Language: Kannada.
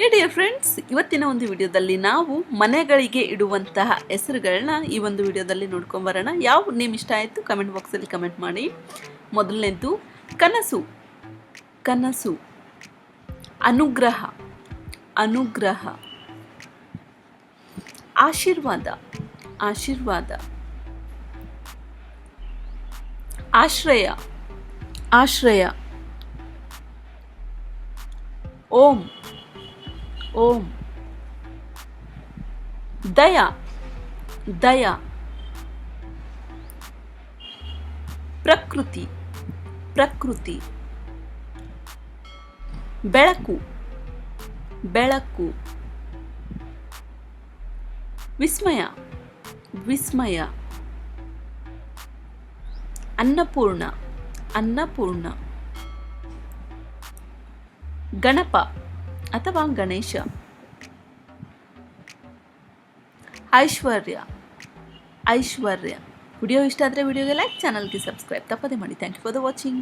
ಏ ಡಿಯರ್ ಫ್ರೆಂಡ್ಸ್ ಇವತ್ತಿನ ಒಂದು ವಿಡಿಯೋದಲ್ಲಿ ನಾವು ಮನೆಗಳಿಗೆ ಇಡುವಂತಹ ಹೆಸರುಗಳನ್ನ ಈ ಒಂದು ವಿಡಿಯೋದಲ್ಲಿ ನೋಡ್ಕೊಂಬರೋಣ ಯಾವ ನೇಮ್ ಇಷ್ಟ ಆಯಿತು ಕಮೆಂಟ್ ಬಾಕ್ಸಲ್ಲಿ ಕಮೆಂಟ್ ಮಾಡಿ. ಮೊದಲನೇದು ಕನಸು. ಕನಸು. ಅನುಗ್ರಹ. ಅನುಗ್ರಹ. ಆಶೀರ್ವಾದ. ಆಶೀರ್ವಾದ. ಆಶ್ರಯ. ಆಶ್ರಯ. ಓಂ. ಓಂ. ದಯ ದಯ. ಪ್ರಕೃತಿ ಪ್ರಕೃತಿ. ಬೆಳಕು ಬೆಳಕು. ವಿಸ್ಮಯ ವಿಸ್ಮಯ. ಅನ್ನಪೂರ್ಣ ಅನ್ನಪೂರ್ಣ. ಗಣಪ. ಅಥವಾ ಗಣೇಶ. ಐಶ್ವರ್ಯ. ಐಶ್ವರ್ಯ. ವಿಡಿಯೋ ಇಷ್ಟ ಆದರೆ ವಿಡಿಯೋಗೆ ಲೈಕ್ ಚಾನಲ್ಗೆ ಸಬ್ಸ್ಕ್ರೈಬ್ ತಪ್ಪದೆ ಮಾಡಿ. Thank you for the watching